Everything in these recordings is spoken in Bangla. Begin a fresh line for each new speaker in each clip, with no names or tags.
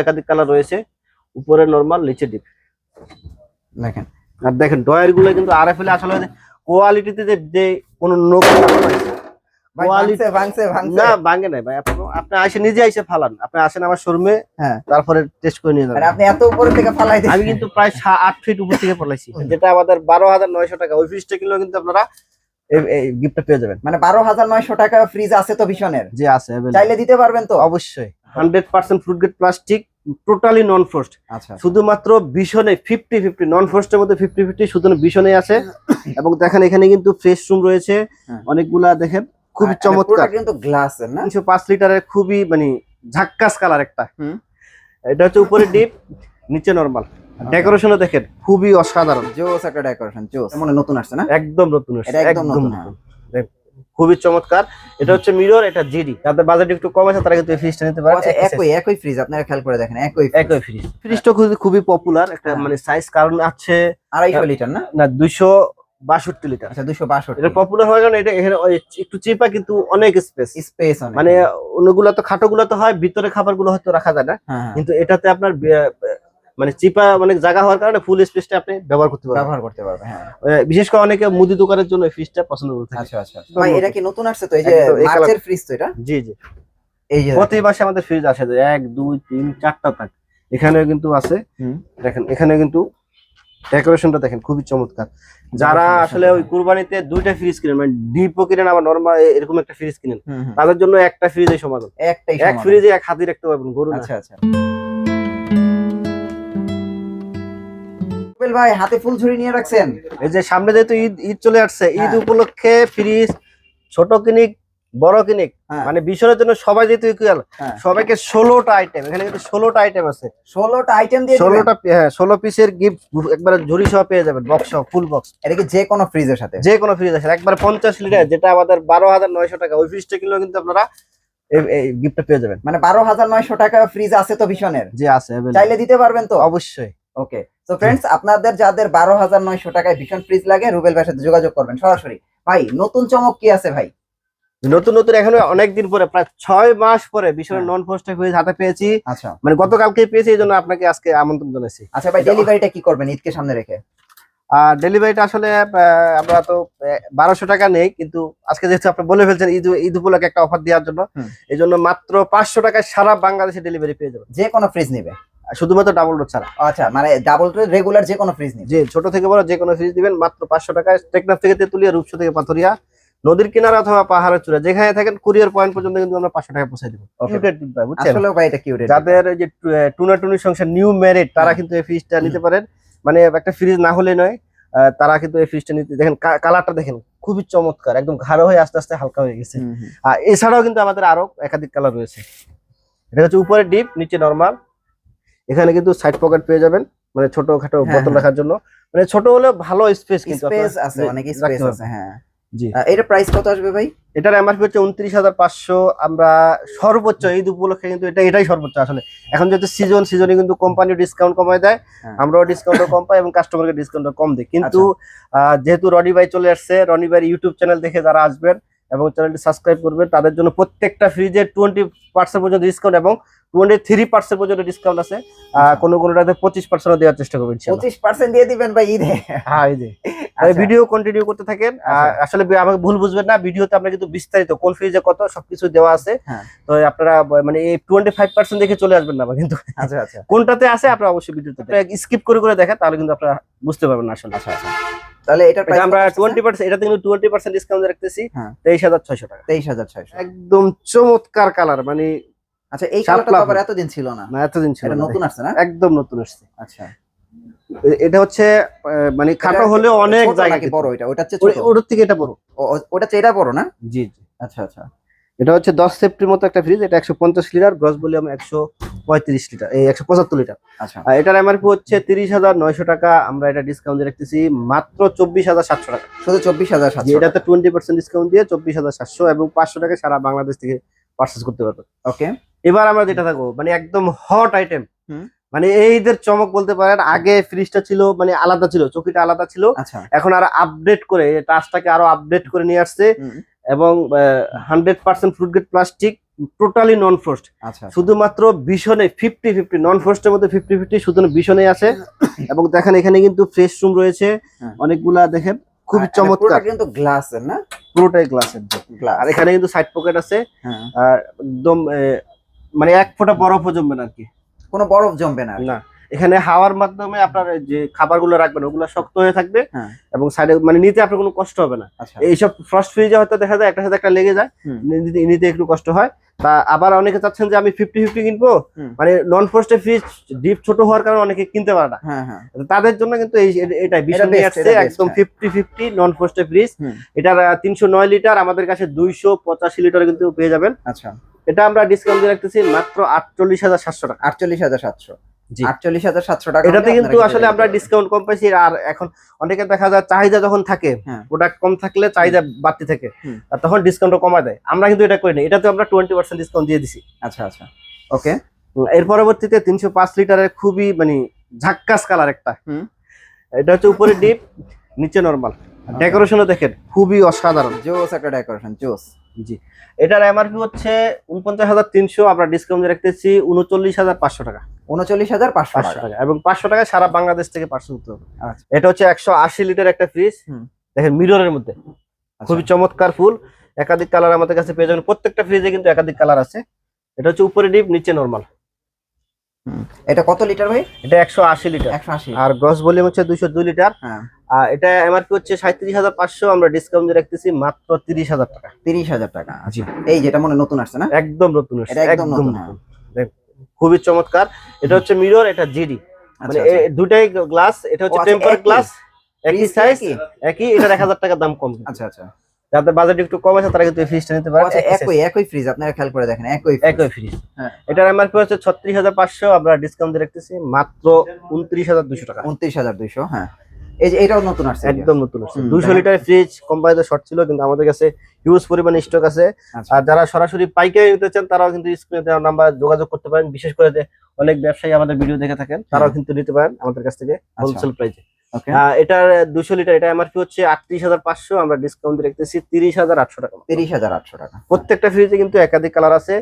একাধিক কালার রয়েছে। উপরে নরমাল নিচে ডিপ
দেখেন।
আর দেখেন ডয়ারগুলো কিন্তু আর এফ আসলে কোয়ালিটিতে যে যে কোনো না ভাঙে নাই ভাই। আপনি আপনি আসে নিজে এসে ফালান। আপনি আসেন আমার শোরুমে
হ্যাঁ।
তারপরে টেস্ট করে নিয়ে যাবেন।
আপনি এত উপরে থেকে ফালাই
আমি কিন্তু প্রায় আট ফিট উপর থেকে যেটা আমাদের বারো হাজার নয়শো টাকা। ওই ফ্রিজটা কিনলেও কিন্তু আপনারা গিফটটা পেয়ে যাবেন।
মানে বারো হাজার নয়শো টাকা ফ্রিজ আছে তো ভীষণের?
যে আছে
চাইলে দিতে পারবেন তো?
অবশ্যই। Hundred percent fruit grade plastic totally non frost
আচ্ছা।
শুধুমাত্র ভীষণে ফিফটি ফিফটি নন ফ্রোস্টের মধ্যে ফিফটি ফিফটি শুধু ভীষণে আছে। এবং দেখেন এখানে কিন্তু ফ্রেশ রুম রয়েছে।
হ্যাঁ।
অনেকগুলা দেখেন খুবই চমৎকার।
কিন্তু গ্লাসের না?
তিনশো পাঁচ লিটারের খুবই মানে ঝাক্কাস কালার একটা। এটা হচ্ছে উপরে ডিপ নিচে নরমাল ডেকোরেশনও দেখেন খুবই অসাধারণ।
জোস একটা ডেকোরেশন জোস। মনে নতুন আসছে না?
একদম নতুন
এটা একদম নতুন, হ্যাঁ।
দেখ, খুবই চমৎকার। এটা হচ্ছে মিরর এটা জিডি। যাদের বাজেট একটু কম আছে তারা কিন্তু এই ফ্রিজটা নিতে পারে।
আচ্ছা, একই একই ফ্রিজ আপনারা খেয়াল করে দেখেন একই
একই ফ্রিজ ফ্রিজটা খুবই খুবই পপুলার একটা
হ্যাঁ।
মানে সাইজ কারণ আছে
আড়াইশো লিটার না?
না দুইশো বাষট্টি লিটার।
আচ্ছা দুশো বাষট্টি।
এটা পপুলার হওয়ার কারণে এটা এখানে একটু চিপা কিন্তু অনেক স্পেস
স্পেস
মানে অন্যগুলো তো খাটো গুলো তো হয় ভিতরে খাবারগুলো হয়তো রাখা যায় না।
হ্যাঁ,
কিন্তু এটাতে আপনার মানে চিপা অনেক জায়গা হওয়ার কারণে ফুল স্পেসটা আপনি ব্যবহার করতে পারবেন।
ব্যবহার করতে পারবেন হ্যাঁ।
আহ, বিশেষ করে অনেকে মুদি দোকানের জন্য এই ফ্রিজটা পছন্দ করে থাকে।
আচ্ছা আচ্ছা ভাই এটা কি নতুন আসছে তো? এই যে মার্চের ফ্রিজ তো এটা?
জি জি।
এই যে
প্রতি মাসে আমাদের ফ্রিজ আসে যে এক দুই তিন চারটা থাক এখানেও কিন্তু আছে। দেখেন এখানে কিন্তু ডেকোরেশনটা দেখেন খুবই চমৎকার। যারা আসলে ওই কুরবানিতে দুইটা ফ্রিজ কিনেন মানে ডিপও কিনেন আবার নর্মাল এরকম একটা ফ্রিজ কিনেন। তাদের জন্য একটা ফ্রিজে সমাধান
একটাই
এক ফ্রিজে এক হাতি রাখতে পারবেন গরু না
আচ্ছা আচ্ছা। রুবেল ভাই হাতে ফুল ঝুড়ি নিয়ে রাখছেন?
এই যে সামনে যেহেতু ঈদ ঈদ চলে আসছে ঈদ
হ্যাঁ।
উপলক্ষে ফ্রিজ ছোট কিনিক বড় কিনিক
হ্যাঁ।
মানে বিশনের জন্য সবাই যেহেতু ইকুয়াল
হ্যাঁ।
সবাইকে ষোলোটা আইটেম এখানে কিন্তু ষোলোটা আইটেম আছে।
ষোলোটা আইটেম দিয়ে
ষোলোটা হ্যাঁ ষোলো পিসের গিফট একবারে ঝুড়ি সহ পেয়ে যাবেন বক্স সহ ফুল বক্স
এটা কি যে কোনো ফ্রিজের সাথে?
যে কোনো ফ্রিজ আছে একবার পঞ্চাশ লিটার যেটা আমাদের বারো হাজার নয়শো টাকা ওই ফ্রিজটা কিনলেও কিন্তু আপনারা এই গিফটটা পেয়ে যাবেন।
মানে বারো হাজার নয়শো টাকা ফ্রিজ আছে তো ভীষণের?
যে আছে
চাইলে দিতে পারবেন তো?
অবশ্যই।
ওকে তো ফ্রেন্ডস আপনাদের যাদের বারো হাজার নয়শো টাকায় ভীষণ ফ্রিজ লাগে রুবেল ভাইয়ের সাথে যোগাযোগ করবেন। সরাসরি। ভাই নতুন চমক কি আছে ভাই?
নতুন নতুন এখানে অনেকদিন পরে প্রায় ছয় মাস পরে
হ্যাঁ।
নন পোস্টে ফ্রিজ হাতে পেয়েছি।
আচ্ছা।
মানে গতকালকে পেয়েছি এই জন্য আপনাকে আজকে আমন্ত্রণ জানাইছি।
আচ্ছা ভাই ডেলিভারিটা কি করবেন? ঈদকে সামনে রেখে।
আর ডেলিভারিটা আসলে আমরা তো বারোশো টাকা নেই কিন্তু আজকে যেহেতু আপনি বলে ফেলছেন ঈদ ঈদ উপলক্ষে একটা অফার দেওয়ার জন্য। এই জন্য মাত্র পাঁচশো টাকায় সারা বাংলাদেশে ডেলিভারি পেয়ে যাবেন।
যে কোনো ফ্রিজ নিবে।
শুধুমাত্র ডাবল ডোর ছাড়া।
আচ্ছা মানে ডাবল ডোর রেগুলার যে কোনো ফ্রিজ
যে ছোট থেকে বড় যে কোনো ফ্রিজ দিবেন মাত্র পাঁচশো টাকায় টেকনাফ থেকে তেতুলিয়া রূপসা থেকে পাথরিয়া নদীর কিনারা অথবা পাহাড়ের চূড়া যেখানে থাকেন কুরিয়ার পয়েন্ট পর্যন্ত কিন্তু আমরা পাঁচশো টাকা পৌঁছে দেবো।
আসলে ভাই এটা কিউট
যাদের এই যে টুনা টুনির সংসার নিউ ম্যারিড তারা। কিন্তু এই ফ্রিজটা নিতে পারেন। মানে একটা ফ্রিজ না হলে নয় তারা কিন্তু এই ফ্রিজটা নিতে দেখেন কালারটা দেখেন খুবই চমৎকার একদম ঘাড়ো হয়ে আস্তে আস্তে হালকা হয়ে গেছে। আর এছাড়াও কিন্তু আমাদের আরও একাধিক কালার রয়েছে। এটা হচ্ছে উপরে ডিপ নিচে নরমাল এখানে কিন্তু সাইড পকেট পেয়ে যাবেন মানে ছোট খাটো
হ্যাঁ,
বোতল
হ্যাঁ।
রাখার জন্য। মানে ছোট হলে ভালো স্পেস কিন্তু
স্পেস আছে অনেক স্পেস আছে হ্যাঁ।
জি।
এটার প্রাইস কত আসবে ভাই?
এটার এমআরপি হচ্ছে উনত্রিশ হাজার পাঁচশো। আমরা সর্বোচ্চ ঈদ উপলক্ষে কিন্তু এটা এটাই সর্বোচ্চ আসলে। এখন যেহেতু সিজন সিজনে কিন্তু কোম্পানি ডিসকাউন্ট কমায় দেয়।
হ্যাঁ।
আমরাও ডিসকাউন্ট কম পাই এবং কাস্টমারকে ডিসকাউন্ট কম দিই। কিন্তু আহ, যেহেতু রনি ভাই চলে আসছে রনি ভাই ইউটিউব চ্যানেল দেখে যারা আসবেন এবং চ্যানেলটি সাবস্ক্রাইব করবেন তাদের জন্য প্রত্যেকটা ফ্রিজে টোয়েন্টি পার্সেন্ট পর্যন্ত ডিসকাউন্ট এবং টোয়েন্টি থ্রি পার্সেন্ট পর্যন্ত ডিসকাউন্ট আছে। কোনো কোনোটাতে পঁচিশ পার্সেন্ট দেওয়ার চেষ্টা করবেন
পঁচিশ পার্সেন্ট দিয়ে দিবেন ভাই ঈদে।
হ্যাঁ এই
আচ্ছা,
ভিডিও কন্টিনিউ করতে থাকেন।
আচ্ছা।
আসলে আমাকে ভুল বুঝবেন না ভিডিওতে আমরা কিন্তু বিস্তারিত কোন ফ্রিজে কত সবকিছু দেওয়া আছে।
হ্যাঁ।
তো আপনারা মানে এই টোয়েন্টি ফাইভ পার্সেন্ট দেখে চলে আসবেন না কিন্তু।
আচ্ছা আচ্ছা।
কোনটাতে আছে আপনারা অবশ্যই ভিডিওতে স্কিপ করে করে দেখেন তাহলে কিন্তু আপনারা বুঝতে পারবেন না আসলে।
আচ্ছা আচ্ছা। তাহলে
এটা আমরা টোয়েন্টি পার্সেন্ট এটাতে কিন্তু টোয়েন্টি পার্সেন্ট ডিসকাউন্ট রাখতেছি।
হ্যাঁ।
তেইশ হাজার ছয়শো টাকা।
তেইশ হাজার ছয়শো।
একদম চমৎকার কালার মানে
আচ্ছা এই কালারটা। আবার এতদিন ছিল না।
না এতদিন ছিল
এটা নতুন আসছে না?
একদম নতুন আসছে।
আচ্ছা।
এটা হচ্ছে মানে খাটো হলেও অনেক জায়গা
নাকি বড় এটা? ওটা হচ্ছে ছোট।
ওটার থেকে এটা বড়।
ওটা হচ্ছে এটা বড় না?
জি জি।
আচ্ছা আচ্ছা।
এটা হচ্ছে দশ সেফটির মতো একটা ফ্রিজ এটা একশো পঞ্চাশ লিটার গ্রস ভলিউম একশো পঁয়ত্রিশ লিটার এই একশো পঁচাত্তর লিটার।
আচ্ছা।
আর এটার এমআরপি হচ্ছে তিরিশ হাজার নয়শো টাকা আমরা এটা ডিসকাউন্ট রাখতেছি মাত্র চব্বিশ হাজার সাতশো টাকা।
শুধু চব্বিশ হাজার
যে
সাতশো
এটাতে টোয়েন্টি পার্সেন্ট ডিসকাউন্ট দিয়ে চব্বিশ হাজার সাতশো এবং পাঁচশো টাকা সারা বাংলাদেশ থেকে পার্চেস করতে পারবেন।
ওকে
এবার আমরা যেটা থাকব মানে একদম হট আইটেম মানে এইদের চমক বলতে পারেন আগে ফ্রিজটা ছিল মানে আলাদা ছিল চকিটা আলাদা ছিল।
আচ্ছা।
এখন আর আপডেট করে টাচটাকে আরও আপডেট করে নিয়ে আসছে। এবং hundred percent fruit grade plastic totally non frost শুধুমাত্র ভীষণে ফিফটি ফিফটি নন ফ্রস্টের মধ্যে ফিফটি ফিফটি শুধু ভীষণে আছে। এবং দেখেন এখানে কিন্তু ফ্রেশ রুম রয়েছে।
হ্যাঁ।
অনেকগুলা দেখেন খুবই
আর- আর পুরোটা
চমৎকার
কিন্তু গ্লাসের না?
পুরোটাই গ্লাসের
গ্লাস
আর এখানে কিন্তু সাইড পকেট আছে।
হ্যাঁ।
আর একদম মানে এক ফোঁটা বরফও জমবে না আর কি।
কোনো বরফ জমবে না
না এখানে হাওয়ার মাধ্যমে আপনার যে খাবারগুলো রাখবেন ওগুলো শক্ত হয়ে থাকবে
হ্যাঁ।
এবং সাইডে মানে নিতে আপনার কোনো কষ্ট হবে না।
আচ্ছা।
এইসব ফ্রস্ট ফ্রিজে হয়তো দেখা যায় একটা সাথে একটা লেগে যায় নিতে একটু কষ্ট হয়। তা আবার অনেকে চাচ্ছেন যে আমি ফিফটি ফিফটি কিনবো। মানে নন ফ্রস্টের ফ্রিজ ডিপ ছোট হওয়ার কারণে অনেকে কিনতে পারে না।
হ্যাঁ হ্যাঁ।
তাদের জন্য কিন্তু এই এটা নিয়ে আসছে একদম। ফিফটি ফিফটি নন ফ্রস্টের ফ্রিজ। এটার তিনশো নয় লিটার আমাদের কাছে দুইশো পঁচাশি লিটার কিন্তু পেয়ে যাবেন।
আচ্ছা।
এটা আমরা ডিসকাউন্ট দিয়ে রাখতেছি মাত্র আটচল্লিশ হাজার সাতশো টাকা।
আটচল্লিশ হাজার সাতশো।
জি।
আটচল্লিশ হাজার সাতশো টাকা
এটাতে কিন্তু আসলে আমরা ডিসকাউন্ট কম পাইছি আর এখন অনেকে দেখা যায় চাহিদা যখন থাকে
হ্যাঁ।
প্রোডাক্ট কম থাকলে চাহিদা বাড়তি থাকে আর তখন ডিসকাউন্ট কমা দেয়। আমরা কিন্তু এটা করি না। এটাতে আমরা টোয়েন্টি পার্সেন্ট ডিসকাউন্ট দিয়ে দিছি।
আচ্ছা আচ্ছা। ওকে
এর পরবর্তীতে তিনশো পাঁচ লিটারের খুবই মানে ঝাক্কাস কালার একটা।
হুম।
এটা হচ্ছে উপরে ডিপ নিচে নর্মাল ডেকোরেশনও দেখেন খুবই অসাধারণ।
জোস একটা ডেকোরেশন জোস।
জি। এটার এমআরপি হচ্ছে উনপঞ্চাশ হাজার তিনশো আমরা ডিসকাউন্ট দিয়ে রাখতেছি উনচল্লিশ হাজার পাঁচশো টাকা।
উনচল্লিশ হাজার পাঁচশো টাকা।
এবং পাঁচশো টাকা সারা বাংলাদেশ থেকে পার্সেল করতে হবে।
আচ্ছা।
এটা হচ্ছে একশো আশি লিটার একটা ফ্রিজ দেখেন মিররের মধ্যে।
আচ্ছা।
খুবই চমৎকার ফুল। একাধিক কালার আমাদের কাছে পেয়ে যাবেন। প্রত্যেকটা ফ্রিজে কিন্তু একাধিক কালার আছে। এটা হচ্ছে উপরে ডিপ নিচে নর্মাল
এটা কত লিটার ভাই?
এটা একশো আশি লিটার।
একশো আশি।
আর গ্রস ভলিউম হচ্ছে দুইশো দুই লিটার।
হ্যাঁ।
আর এটা এমআরপি হচ্ছে সাঁত্রিশ হাজার পাঁচশো আমরা ডিসকাউন্ট রাখতেছি মাত্র তিরিশ হাজার টাকা।
তিরিশ হাজার টাকা
জি।
এই যেটা মনে নতুন আসছে না?
একদম নতুন
একদম নতুন, হ্যাঁ।
খুবই চমৎকার। এটা হচ্ছে মিরর এটা জিডি মানে
আচ্ছা,
দুটাই গ্লাস এটা হচ্ছে
আচ্ছা,
টেম্পার গ্লাস একই সাইজ
একই?
এটার এক হাজার টাকা দাম কম।
আচ্ছা আচ্ছা।
যাদের বাজেট একটু কম আছে তারা কিন্তু ফ্রিজটা নিতে পারে।
আচ্ছা
একই
একই ফ্রিজ আপনারা খেয়াল করে দেখেন একই
একই ফ্রিজ
হ্যাঁ।
এটার এমআরপি হচ্ছে ছত্রিশ হাজার পাঁচশো আমরা ডিসকাউন্ট দিয়ে রাখতেছি মাত্র উনত্রিশ হাজার দুশো টাকা।
উনত্রিশ হাজার দুইশো হ্যাঁ। এই যে এটাও নতুন আসছে
একদম নতুন আসছে।
200
লিটার ফ্রিজ কোম্পানিতে শর্ট ছিল কিন্তু আমাদের কাছে হিউজ পরিমাণ স্টক আছে।
আচ্ছা।
আর যারা সরাসরি পাইকারি নিতে চান তারাও কিন্তু স্ক্রিনে দেওয়া নাম্বার যোগাযোগ করতে পারেন। বিশেষ করে যে অনেক ব্যবসায়ী আমাদের ভিডিও দেখে থাকেন তারাও কিন্তু নিতে পারেন আমাদের কাছ থেকে
আচ্ছা।
হোলসেল প্রাইসে
ওকে
এটার দুশো লিটার এটা এমআরপি হচ্ছে আটত্রিশ হাজার পাঁচশো আমরা ডিসকাউন্ট দিয়ে রাখতেছি তিরিশ হাজার আটশো টাকা।
তিরিশ হাজার আটশো টাকা।
প্রত্যেকটা ফ্রিজে কিন্তু একাধিক কালার আছে।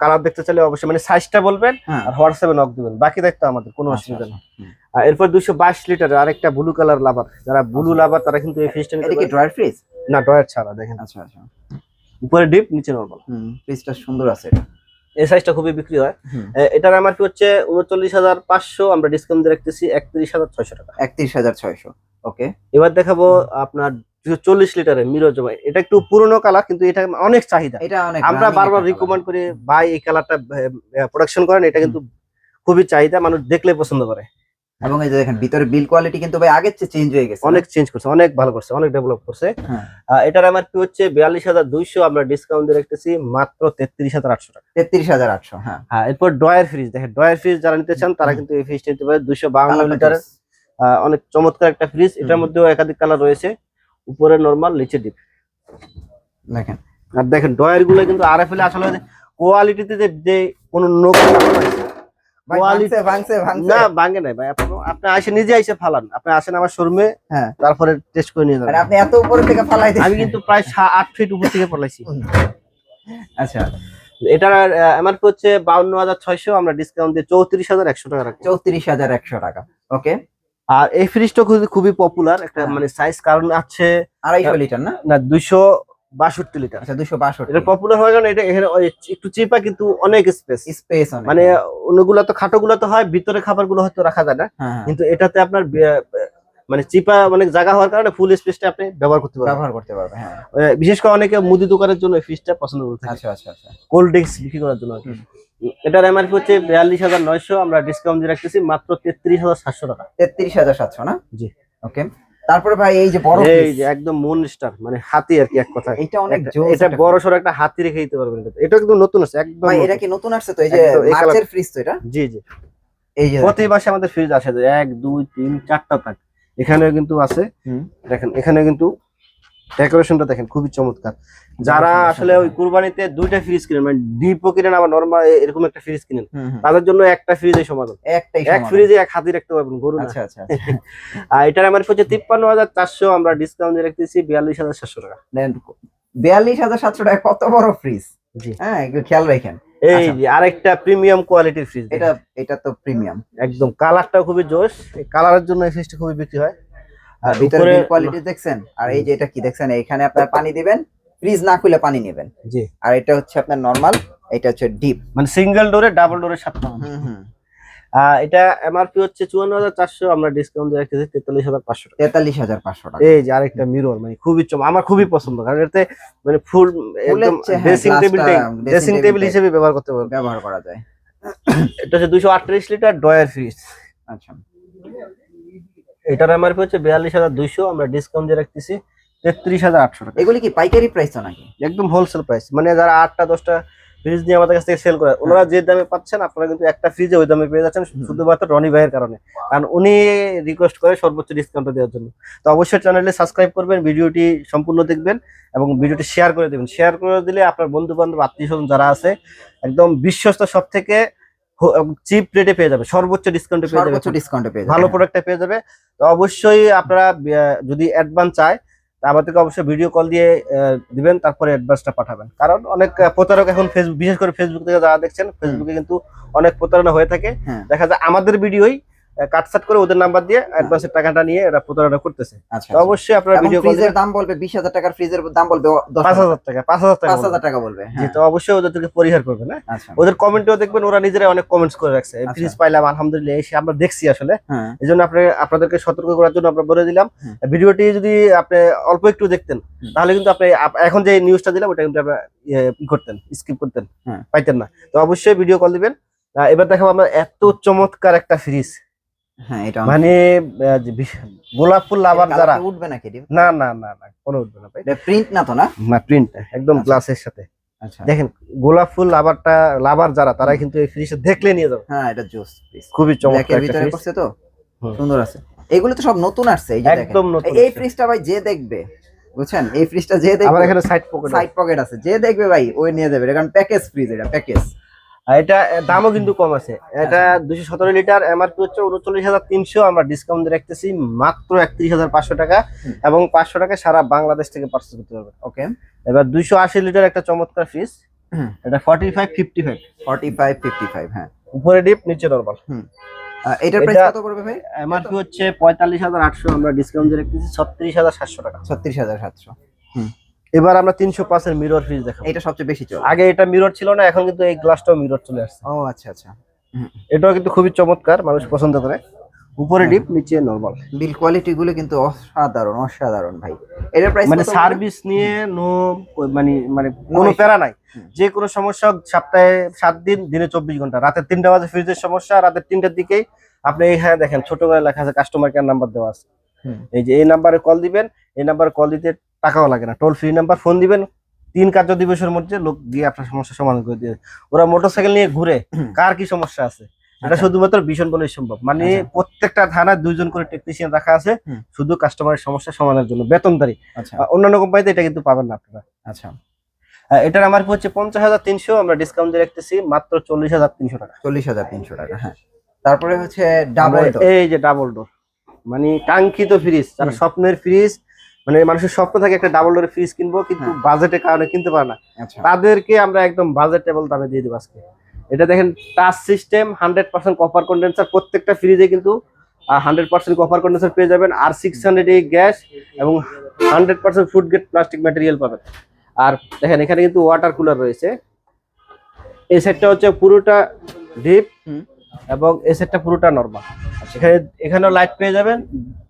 কালার দেখতে চাইলে অবশ্যই মানে সাইজটা বলবেন
হ্যাঁ।
আর হোয়াটসঅ্যাপে নক দিবেন। বাকি দেখতে আমাদের কোনো
আচ্ছা,
অসুবিধা নেই।
আচ্ছা।
আর এরপর দুশো বাইশ লিটার আরেকটা ব্লু কালার লাভার যারা ব্লু লাভার তারা কিন্তু এই ফ্রিজটা নিতে
ড্রয়ার ফ্রিজ
না ডয়ার ছাড়া দেখেন।
আচ্ছা আচ্ছা।
উপরে ডিপ নিচে নরমাল
হুম ফ্রিজটা সুন্দর আছে এটা।
এই সাইজটা খুবই বিক্রি হয়। এটার এমআরপি হচ্ছে উনচল্লিশ হাজার পাঁচশো আমরা ডিসকাউন্ট দিয়ে রাখতেছি একত্রিশ হাজার ছয়শো টাকা।
একত্রিশ হাজার ছয়শো ওকে
এবার দেখাবো আপনার চল্লিশ লিটারের মিরোজ ভাই এটা একটু পুরনো কালার কিন্তু এটা অনেক চাহিদা।
এটা অনেক
আমরা বারবার রিকমেন্ড করি ভাই এই কালারটা প্রোডাকশন করেন এটা কিন্তু খুবই চাহিদা মানুষ দেখলে পছন্দ করে।
এবং এই যে দেখেন ভিতরে বিল কোয়ালিটি কিন্তু ভাই আগের চেয়ে চেঞ্জ হয়ে গেছে।
অনেক চেঞ্জ করছে অনেক ভালো করছে অনেক ডেভেলপ করছে।
হ্যাঁ।
এটার এমআরপি হচ্ছে বিয়াল্লিশ হাজার দুইশো আমরা ডিসকাউন্ট দিয়ে রাখতেছি মাত্র তেত্রিশ হাজার আটশো টাকা।
তেত্রিশ হাজার আটশো হ্যাঁ।
হ্যাঁ এরপর ডয়ার ফ্রিজ দেখেন ডয়ার ফ্রিজ যারা নিতে চান তারা কিন্তু এই ফ্রিজটা নিতে পারে দুইশো
কালারটা
লিটারের। অনেক চমৎকার একটা ফ্রিজ এটার মধ্যেও একাধিক কালার রয়েছে। উপরে নরমাল নিচে ডিপ
দেখেন।
আর দেখেন ডয়ারগুলো কিন্তু আর এফ আসলে কোয়ালিটিতে যে যে কোনো নোক না ভাঙে নাই ভাই আপনি আপনি আসে নিজে এসে ফালান। আপনি আসেন আমার শোরুমে
হ্যাঁ।
তারপরে টেস্ট করে নিয়ে যাবেন।
আপনি এত উপরে থেকে ফালাই
আমি কিন্তু প্রায় আট ফিট উপর থেকে
আচ্ছা
এটার এমআরপি হচ্ছে? বাউন্ন হাজার ছয়শো আমরা ডিসকাউন্ট দিয়ে চৌত্রিশ হাজার একশো টাকা
চৌত্রিশ হাজার একশো টাকা। ওকে
আর এই ফ্রিজটা খুবই খুবই পপুলার একটা
হ্যাঁ।
মানে সাইজ কারণ আছে
আড়াইশো লিটার না?
না দুইশো বাষট্টি লিটার।
আচ্ছা দুশো বাষট্টি।
এটা পপুলার হওয়ার কারণে এটা এখানে একটু চিপা কিন্তু অনেক স্পেস
স্পেস
মানে অন্যগুলো তো খাটো গুলো তো হয় ভিতরে খাবারগুলো হয়তো রাখা যায় না।
হ্যাঁ
কিন্তু এটাতে আপনার মানে চিপা অনেক জায়গা হওয়ার কারণে ফুল স্পেসটা আপনি ব্যবহার করতে পারবেন।
ব্যবহার করতে পারবে হ্যাঁ।
বিশেষ করে অনেকে মুদি দোকানের জন্য ফ্রিজটা পছন্দ করে থাকে।
আচ্ছা আচ্ছা আচ্ছা।
কোল্ড ড্রিঙ্কস বিক্রি করার জন্য এটার এমআরপি হচ্ছে বিয়াল্লিশ হাজার নয়শো আমরা ডিসকাউন্ট দিয়ে রাখতেছি মাত্র তেত্রিশ হাজার সাতশো টাকা।
তেত্রিশ হাজার সাতশো না?
জি।
ওকে তারপরে ভাই এই যে বড়
এই যে একদম মনস্টার মানে হাতি আর কি এক কথা
এটা অনেক জোর
এটা
একটা
বড় সর একটা হাতি রেখে দিতে পারবেন এটা এটা কিন্তু নতুন আছে একদম
ভাই এটা কি নতুন আসছে তো? এই যে মার্চের ফ্রিজ তো এটা?
জি জি।
এই যে
প্রতি মাসে আমাদের ফ্রিজ আসে যে এক দুই তিন চারটা থাক এখানেও কিন্তু আছে। দেখেন এখানে কিন্তু ডেকোরেশনটা দেখেন খুবই চমৎকার। যারা আসলে ওই কুরবানিতে দুইটা ফ্রিজ কিনেন মানে ডিপো কিনেন আবার নর্মাল এরকম একটা ফ্রিজ কিনেন। তাদের জন্য একটা ফ্রিজে সমাধান।
একটাই
এক ফ্রিজে এক হাতি রাখতে পারবেন গরু না।
আচ্ছা আচ্ছা
আর এটার আমার হচ্ছে তিপ্পান্ন হাজার চারশো আমরা ডিসকাউন্ট দিয়ে রাখতেছি বিয়াল্লিশ হাজার সাতশো টাকা।
বিয়াল্লিশ হাজার সাতশো টাকা কত বড় ফ্রিজ
জি।
হ্যাঁ একটু খেয়াল রাখেন।
এই
আচ্ছা।
যে আরেকটা প্রিমিয়াম কোয়ালিটির ফ্রিজ
এটা এটা তো প্রিমিয়াম
একদম কালারটা খুবই জোশ এই কালারের জন্য এই ফ্রিজটা খুবই বিক্রি হয়।
আর
আর
ভিতরে কোয়ালিটি দেখছেন? আর এই যে এটা কি দেখছেন? এখানে আপনার পানি দিবেন ফ্রিজ না খুলে পানি নেবেন।
জি।
আর এটা হচ্ছে আপনার নরমাল এটা হচ্ছে ডিপ
মানে সিঙ্গেল ডোরে ডাবল ডোরে সাত
হুম
এটা এমআরপি হচ্ছে চুয়ান্ন হাজার চারশো আমরা ডিসকাউন্ট দিয়ে রাখতেছি তেতাল্লিশ হাজার পাঁচশো
তেতাল্লিশ হাজার পাঁচশো টাকা।
এই যে আরেকটা মিরর মানে খুবই চম আমার খুবই পছন্দ কারণ এতে মানে ফুল একদম
হ্যাঁ,
ড্রেসিং টেবিল ড্রেসিং টেবিল হিসেবে ব্যবহার করতে পারবে।
ব্যবহার করা যায়।
এটা হচ্ছে দুইশো আটত্রিশ লিটার ডয়ার ফ্রিজ
আচ্ছা।
এটার এমআরপি হচ্ছে বিয়াল্লিশ হাজার দুইশো আমরা ডিসকাউন্ট দিয়ে রাখতেছি তেত্রিশ হাজার আটশো টাকা।
এগুলি কি পাইকারি প্রাইস তো নাকি?
একদম হোলসেল প্রাইস মানে যারা আটটা দশটা ফ্রিজ নিয়ে আমাদের কাছ থেকে সেল করে ওনারা যে দামে পাচ্ছেন আপনারা কিন্তু একটা ফ্রিজে ওই দামে পেয়ে যাচ্ছেন। শুধুমাত্র রনি ভাইয়ের কারণে। কারণ উনি রিকোয়েস্ট করে সর্বোচ্চ ডিসকাউন্ট দেওয়ার জন্য। তো অবশ্যই চ্যানেলে সাবস্ক্রাইব করবেন ভিডিওটি সম্পূর্ণ দেখবেন এবং ভিডিওটি শেয়ার করে দেবেন। শেয়ার করে দিলে আপনার বন্ধু বান্ধব আত্মীয় স্বজন যারা আছে একদম বিশ্বস্ত সব থেকে চিপ রেটে পেয়ে যাবে সর্বোচ্চ ডিসকাউন্টে পেয়ে যাবে
সর্বোচ্চ ডিসকাউন্টে পেয়ে যাবে
ভালো প্রোডাক্টটা পেয়ে যাবে। তো অবশ্যই আপনারা যদি অ্যাডভান্স চায় তা আমাদেরকে অবশ্যই ভিডিও কল দিয়ে দিবেন তারপরে অ্যাডভান্সটা পাঠাবেন। কারণ অনেক প্রতারক এখন ফেসবুক বিশেষ করে ফেসবুক থেকে যারা দেখছেন ফেসবুকে কিন্তু অনেক প্রতারণা হয়ে থাকে।
হ্যাঁ।
দেখা যায় আমাদের ভিডিওই কাটসাট করে ওদের নাম্বার দিয়ে অ্যাডভান্সের টাকাটা নিয়ে এরা প্রতারণা করতেছে।
আচ্ছা
তো অবশ্যই আপনারা ভিডিও কল
ফ্রিজের দাম বলবে বিশ হাজার টাকার ফ্রিজের দাম বলবে দশ
পাঁচ হাজার টাকা পাঁচ হাজার টাকা
পাঁচ
বলবে।
হাজার টাকা বলবে হ্যাঁ।
তো অবশ্যই ওদের থেকে পরিহার করবেন না?
আচ্ছা।
ওদের কমেন্টেও দেখবেন ওরা নিজেরাই অনেক কমেন্টস করে রাখছে।
আচ্ছা।
ফ্রিজ পাইলাম আলহামদুলিল্লাহ এসে আমরা দেখছি আসলে।
হ্যাঁ।
এই জন্য আপনি আপনাদেরকে সতর্ক করার জন্য আমরা বলে দিলাম। ভিডিওটি যদি আপনি অল্প একটু দেখতেন তাহলে কিন্তু আপনি এখন যে নিউজটা দিলাম ওটা কিন্তু আপনি ইয়ে, ই করতেন স্কিপ করতেন
হ্যাঁ।
পাইতেন না। তো অবশ্যই ভিডিও কল দিবেন। এবার দেখাবো আমরা এত চমৎকার একটা ফ্রিজ মানে আহ, যে গোলাপ ফুল লাভার যারা
উঠবে নাকি
না না না না কোনো উঠবে না ভাই।
প্রিন্ট না তো না?
না প্রিন্ট একদম
আচ্ছা।
গ্লাসের সাথে।
আচ্ছা।
দেখেন গোলাপ ফুল লাভারটা লাভার যারা তারা কিন্তু এই ফ্রিজটা দেখলে নিয়ে যাবে।
হ্যাঁ এটা জোস
খুবই চমৎকার
ভিতরে করছে তো? সুন্দর আছে। এগুলো তো সব নতুন আসছে এই যে
একদম নতুন
এই ফ্রিজটা ভাই যে দেখবে বুঝছেন? এই ফ্রিজটা যে
আবার এখানে সাইড পকেট
সাইড পকেট আছে। যে দেখবে ভাই ওই নিয়ে যাবে। কারণ প্যাকেজ ফ্রিজ এটা প্যাকেজ
এটা দামও কিন্তু কম আছে। এটা দুশো সতেরো লিটার এমআরপি হচ্ছে উনচল্লিশ হাজার তিনশো আমরা ডিসকাউন্ট দিয়ে রাখতেছি মাত্র একত্রিশ হাজার পাঁচশো টাকা এবং পাঁচশো টাকা সারা বাংলাদেশ থেকে পার্সেল করতে পারবেন।
ওকে
এবার দুইশো আশি লিটার একটা চমৎকার
হুম।
এটা forty five fifty five
forty five fifty five হ্যাঁ।
উপরে ডিপ নিচে নর্মাল
এটার প্রাইস
এটা-
কত পড়বে ভাই?
এমআরপি হচ্ছে পঁয়তাল্লিশ হাজার আটশো আমরা ডিসকাউন্ট দিয়ে রাখতেছি ছত্রিশ হাজার সাতশো টাকা।
ছত্রিশ হাজার সাতশো।
এবার আমরা তিনশো পাঁচের মিরর ফ্রিজ দেখাবো।
এটা সবচেয়ে বেশি চলে।
আগে এটা মিরর ছিল না এখন কিন্তু এই গ্লাসটাও মিরর চলে আসছে।
ও আচ্ছা আচ্ছা।
এটাও কিন্তু খুবই চমৎকার মানুষ পছন্দ করে। উপরে ডিপ নিচে নরমাল
বিল কোয়ালিটি গুলো কিন্তু অসাধারণ অসাধারণ ভাই। এটার প্রাইস
মানে সার্ভিস নিয়ে নো মানে মানে কোনো। প্যারা নাই। যে কোনো সমস্যা সপ্তাহে সাত দিন দিনে চব্বিশ ঘণ্টা। রাতের তিনটা বাজে ফ্রিজের সমস্যা রাতের তিনটার দিকেই আপনি এখানে দেখেন ছোট করে লেখা আছে কাস্টমার কেয়ার নাম্বার দেওয়া আছে। এই যে এই নাম্বারে কল দিবেন এই নাম্বারে কল দিতে টাকাও লাগে না। টোল ফ্রি নাম্বার ফোন দিবেন তিন কার্য দিবসের মধ্যে লোক গিয়ে আপনার সমস্যা সমাধান করে দিয়ে ওরা মোটরসাইকেল নিয়ে ঘুরে কার কি সমস্যা আছে? এটা
আচ্ছা।
শুধুমাত্র ভীষণ বলেই সম্ভব। মানে
আচ্ছা।
প্রত্যেকটা থানায় দুইজন করে টেকনিশিয়ান রাখা আছে শুধু কাস্টমারের সমস্যা সমাধানের জন্য। বেতনদারি।
আচ্ছা।
অন্যান্য কোম্পানিতে এটা কিন্তু পাবেন না আপনারা।
আচ্ছা।
এটার আমার হচ্ছে পঞ্চাশ হাজার তিনশো আমরা ডিসকাউন্ট দিয়ে রাখতেছি মাত্র চল্লিশ হাজার তিনশো টাকা।
চল্লিশ হাজার তিনশো টাকা হ্যাঁ। তারপরে হচ্ছে ডাবল
এই যে ডাবল ডোর মানে কাঙ্ক্ষিত ফ্রিজ যারা স্বপ্নের ফ্রিজ মানে মানুষের স্বপ্ন থাকে একটা ডাবল ডোরের ফ্রিজ কিনবো কিন্তু
হ্যাঁ।
বাজেটের কারণে কিনতে পারে না।
আচ্ছা।
তাদেরকে আমরা একদম বাজেটেবল দামে দিয়ে দেবো আজকে। এটা দেখেন touch system hundred percent copper condenser প্রত্যেকটা ফ্রিজে কিন্তু হান্ড্রেড পার্সেন্ট কপার কন্ডেন্সার পেয়ে যাবেন আর সিক্স হান্ড্রেড এই গ্যাস এবং hundred percent food grade plastic material পাবেন। আর দেখেন এখানে কিন্তু ওয়াটার কুলার রয়েছে। এই সেটটা হচ্ছে পুরোটা ডিপ। এবং এই সেটটা পুরোটা নর্মাল এখানে এখানেও লাইট পেয়ে যাবেন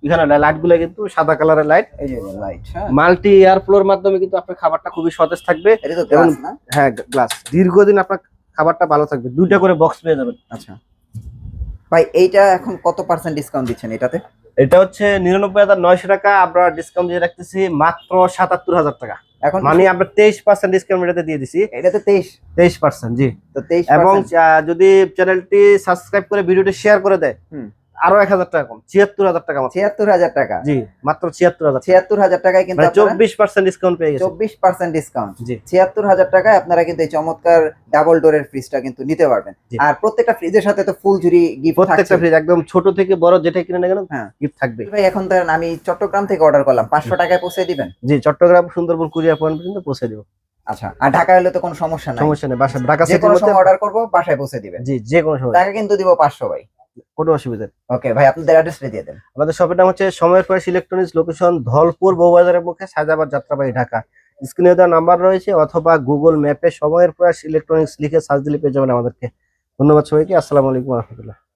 এখানে লাইটগুলো কিন্তু সাদা কালারের লাইট
এই যে লাইট হ্যাঁ।
মাল্টি এয়ার ফ্লোর মাধ্যমে কিন্তু আপনার খাবারটা খুবই সতেজ থাকবে। এবং- হ্যাঁ গ্লাস দীর্ঘদিন আপনার খাবারটা ভালো থাকবে। দুইটা করে বক্স পেয়ে যাবেন।
আচ্ছা। ভাই এইটা এখন কত পার্সেন্ট ডিসকাউন্ট দিচ্ছেন এটাতে?
এটা হচ্ছে নিরানব্বই হাজার নয়শো টাকা। আমরা ডিসকাউন্ট দিয়ে রাখতেছি মাত্র সাতাত্তর হাজার টাকা।
এখন
মানে আমরা তেইশ পার্সেন্ট ডিসকাউন্ট এটাতে দিয়ে দিছি।
এটাতে তেইশ।
তেইশ পার্সেন্ট জি।
তো তেইশ
এবং যদি চ্যানেলটি সাবস্ক্রাইব করে ভিডিওটি শেয়ার করে দেয়
হুম।
আরও এক হাজার টাকা কম ছিয়াত্তর হাজার টাকা
ছিয়াত্তর হাজার টাকা।
জি মাত্র ছিয়াত্তর হাজার
ছিয়াত্তর হাজার টাকায় কিন্তু
মানে চব্বিশ পার্সেন্ট ডিসকাউন্ট পেয়ে গেছে
চব্বিশ পার্সেন্ট ডিসকাউন্ট
জি।
ছিয়াত্তর হাজার টাকায় আপনারা কিন্তু এই চমৎকার ডাবল ডোরের ফ্রিজটা কিন্তু নিতে পারবেন। আর প্রত্যেকটা ফ্রিজের সাথে তো ফুল জুড়ি গিফট
প্রত্যেকটা ফ্রিজ একদম ছোট থেকে বড় যেটা কিনে না কেন
হ্যাঁ।
গিফট থাকবে।
ভাই এখন ধরেন আমি চট্টগ্রাম থেকে অর্ডার করলাম পাঁচশো টাকায় পৌঁছে দিবেন?
জি চট্টগ্রাম সুন্দরবন কুরিয়ার পয়েন্ট পর্যন্ত পৌঁছে দেবো।
আচ্ছা আর ঢাকা হলে তো কোনো সমস্যা নাই।
সমস্যা নেই বাসা ঢাকা সিটির মধ্যে
অর্ডার করব বাসায় পৌঁছে দিবেন।
জি যে কোনো সময়।
টাকা কিন্তু দিব পাঁচশো ভাই।
কোনো অসুবিধা নেই।
ওকে ভাই আপনাদের অ্যাড্রেসটা দিয়ে দেন।
আমাদের শপের নাম হচ্ছে সময়ের প্রাইস ইলেকট্রনিক্স লোকেশন ধলপুর বউবাজারের মুখে সাজাবাদ যাত্রাবাড়ি ঢাকা। স্ক্রিনে দেওয়া নাম্বার রয়েছে অথবা গুগল ম্যাপে সময়ের প্রয়াস ইলেকট্রনিক্স লিখে সার্চ দিলে পেয়ে যাবেন আমাদেরকে। ধন্যবাদ সবাইকে আসসালামু আলাইকুম রহমতুল্লাহ।